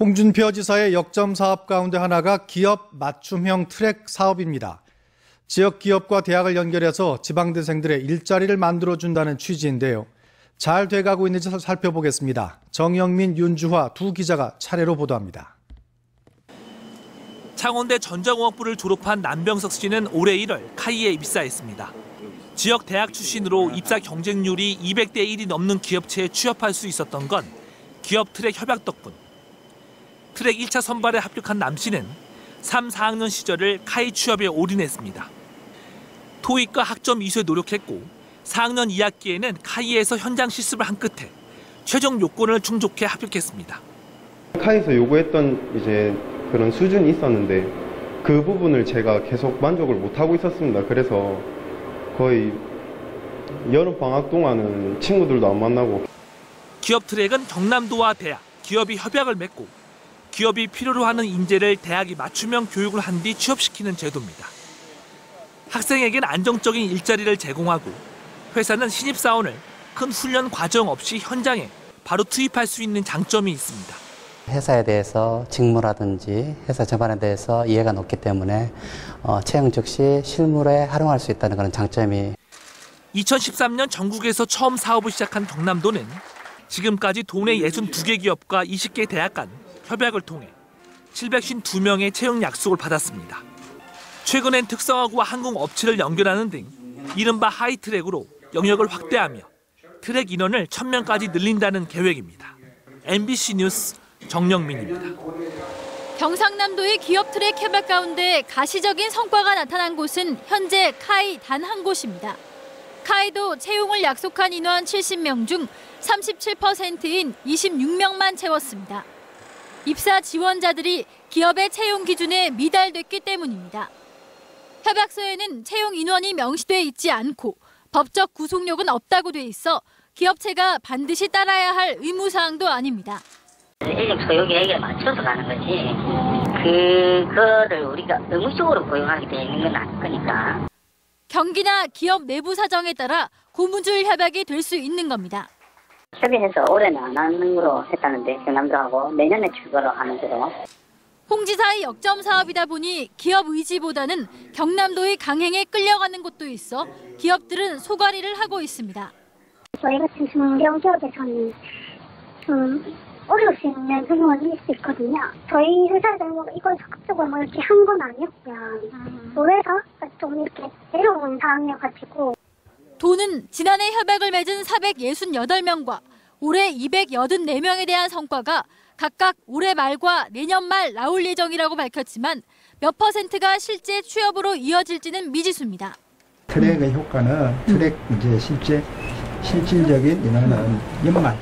홍준표 지사의 역점 사업 가운데 하나가 기업 맞춤형 트랙 사업입니다. 지역 기업과 대학을 연결해서 지방대생들의 일자리를 만들어준다는 취지인데요. 잘 돼가고 있는지 살펴보겠습니다. 정영민, 윤주화 두 기자가 차례로 보도합니다. 창원대 전자공학부를 졸업한 남병석 씨는 올해 1월 카이에 입사했습니다. 지역 대학 출신으로 입사 경쟁률이 200대 1이 넘는 기업체에 취업할 수 있었던 건 기업 트랙 협약 덕분. 트랙 1차 선발에 합격한 남 씨는 3, 4학년 시절을 카이 취업에 올인했습니다. 토익과 학점 이수에 노력했고 4학년 2학기에는 카이에서 현장 실습을 한 끝에 최종 요건을 충족해 합격했습니다. 카이에서 요구했던 이제 그런 수준이 있었는데 그 부분을 제가 계속 만족을 못 하고 있었습니다. 그래서 거의 여름 방학 동안은 친구들도 안 만나고 기업 트랙은 경남도와 대학, 기업이 협약을 맺고 기업이 필요로 하는 인재를 대학이 맞춤형 교육을 한 뒤 취업시키는 제도입니다. 학생에겐 안정적인 일자리를 제공하고 회사는 신입사원을 큰 훈련 과정 없이 현장에 바로 투입할 수 있는 장점이 있습니다. 회사에 대해서 직무라든지 회사 전반에 대해서 이해가 높기 때문에 어, 채용 즉시 실물에 활용할 수 있다는 그런 장점이 2013년 전국에서 처음 사업을 시작한 경남도는 지금까지 도내 62개 기업과 20개 대학 간 협약을 통해 752명의 채용 약속을 받았습니다. 최근엔 특성화구와 항공 업체를 연결하는 등 이른바 하이트랙으로 영역을 확대하며 트랙 인원을 1000명까지 늘린다는 계획입니다. MBC 뉴스 정영민입니다. 경상남도의 기업 트랙 협약 가운데 가시적인 성과가 나타난 곳은 현재 카이 단 한 곳입니다. 카이도 채용을 약속한 인원 70명 중 37%인 26명만 채웠습니다. 입사 지원자들이 기업의 채용 기준에 미달됐기 때문입니다. 협약서에는 채용 인원이 명시돼 있지 않고 법적 구속력은 없다고 돼 있어 기업체가 반드시 따라야 할 의무사항도 아닙니다. 소요 계획에 맞춰서 가는 거지. 그거를 우리가 의무적으로 고용하게 되는 건 아닐 거니까. 경기나 기업 내부 사정에 따라 고무줄 협약이 될 수 있는 겁니다. 협의해서 올해는 안 하는 거로 했다는데 경남도하고 내년에 출고로 하는 거로. 홍 지사의 역점 사업이다 보니 기업 의지보다는 경남도의 강행에 끌려가는 곳도 있어 기업들은 소가리를 하고 있습니다. 저희 같은 중견 기업에서는 좀 어려울 수 있는 있을 수 있거든요. 저희 회사도 뭐 이걸 적극적으로 뭐 이렇게 한 건 아니었고요. 의회가 좀 이렇게 내려온 상황이어가지고 도는 지난해 협약을 맺은 468명과 올해 284명에 대한 성과가 각각 올해 말과 내년 말 나올 예정이라고 밝혔지만 몇 퍼센트가 실제 취업으로 이어질지는 미지수입니다. 트랙의 효과는 트랙 이제 실제 실질적인 인원은 연말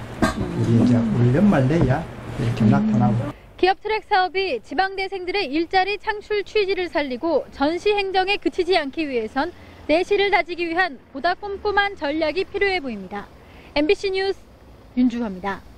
우리 이제 올 연말 내야 이렇게 나타나고. 기업 트랙 사업이 지방대생들의 일자리 창출 취지를 살리고 전시 행정에 그치지 않기 위해선 내실을 다지기 위한 보다 꼼꼼한 전략이 필요해 보입니다. MBC 뉴스 윤주화입니다.